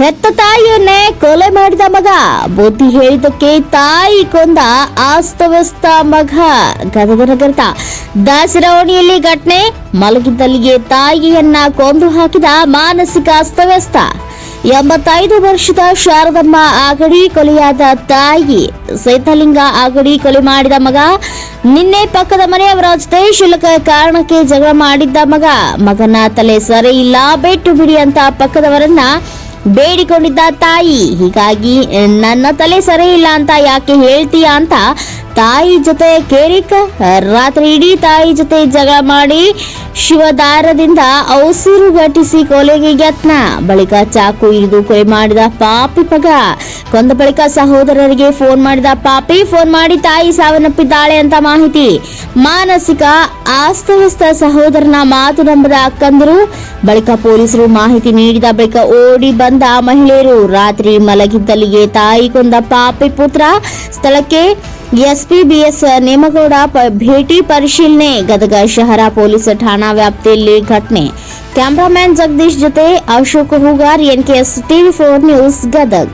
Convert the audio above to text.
ಹೆತ್ತ ತಾಯಿಯನ್ನೇ ಕೊಲೆ ಮಾಡಿದ ಮಗ. ಬುದ್ಧಿ ಹೇಳಿದಕ್ಕೆ ತಾಯಿ ಕೊಂದ ಆಸ್ತವ್ಯಸ್ತ ಮಗ. ಗದಗ ನಗರದ ದಾಸರವಣಿಯಲ್ಲಿ ಘಟನೆ. ಮಲಗಿದ್ದಲ್ಲಿಗೆ ತಾಯಿಯನ್ನ ಕೊಂದು ಹಾಕಿದ ಮಾನಸಿಕ ಅಸ್ತವ್ಯಸ್ತ. ಎಂಬತ್ತೈದು ವರ್ಷದ ಶಾರದಮ್ಮ ಆಗಡಿ ಕೊಲೆಯಾದ ತಾಯಿ. ಸೇತಲಿಂಗ ಆಗಡಿ ಕೊಲೆ ಮಾಡಿದ ಮಗ. ನಿನ್ನೆ ಪಕ್ಕದ ಮನೆಯವರ ಜೊತೆ ಶುಲ್ಕ ಕಾರಣಕ್ಕೆ ಜಗಳ ಮಾಡಿದ್ದ ಮಗ. ಮಗನ ತಲೆ ಸರಿ ಇಲ್ಲ. ಬೆಟ್ಟು ಬಿಡಿ ಅಂತ ಪಕ್ಕದವರನ್ನ ಬೇಡಿಕೊಂಡಿದ್ದ ತಾಯಿ. ಹೀಗಾಗಿ ನನ್ನ ತಲೆ ಸರಿ ಇಲ್ಲ ಅಂತ ಯಾಕೆ ಹೇಳ್ತೀಯಾ ಅಂತ ತಾಯಿ ಜೊತೆ ಕೇರಿಕ, ರಾತ್ರಿ ಇಡೀ ತಾಯಿ ಜೊತೆ ಜಗಳ ಮಾಡಿ ಶಿವದಾರದಿಂದ ಔಸೂರು ಘಟಿಸಿ ಕೊಲೆಗೆ ಯತ್ನ. ಬಳಿಕ ಚಾಕು ಹಿಡಿದು ಕೊಲೆ ಮಾಡಿದ ಪಾಪಿ ಪಗ ಕೊಂದ ಬಳಿಕ ಸಹೋದರರಿಗೆ ಫೋನ್ ಮಾಡಿದ ಪಾಪಿ, ಫೋನ್ ಮಾಡಿ ತಾಯಿ ಸಾವನ್ನಪ್ಪಿದ್ದಾಳೆ ಅಂತ ಮಾಹಿತಿ. ಮಾನಸಿಕ ಅಸ್ತವ್ಯಸ್ತ ಸಹೋದರನ ಮಾತು ನಂಬದ ಅಕ್ಕಂದರು, ಬಳಿಕ ಪೊಲೀಸರು ಮಾಹಿತಿ ನೀಡಿದ ಬಳಿಕ ಓಡಿ ಬಂದ ಮಹಿಳೆಯರು. ರಾತ್ರಿ ಮಲಗಿದ್ದಲ್ಲಿಗೆ ತಾಯಿ ಕೊಂದ ಪಾಪಿ ಪುತ್ರ ಸ್ಥಳಕ್ಕೆ ಎಸ್ಪಿ ಬಿಎಸ್ ನೇಮಗೌಡ ಪ- ಭೇಟಿ ಪರಿಶೀಲನೆ ಗದಗ ಶಹರ ಪೊಲೀಸ್ ಠಾಣಾ ವ್ಯಾಪ್ತಿಯಲ್ಲಿ ಘಟನೆ ಕ್ಯಾಮರಾಮ್ಯಾನ್ ಜಗದೀಶ್ ಜೊತೆ Ashok Hoogar NKS TV four news Gadag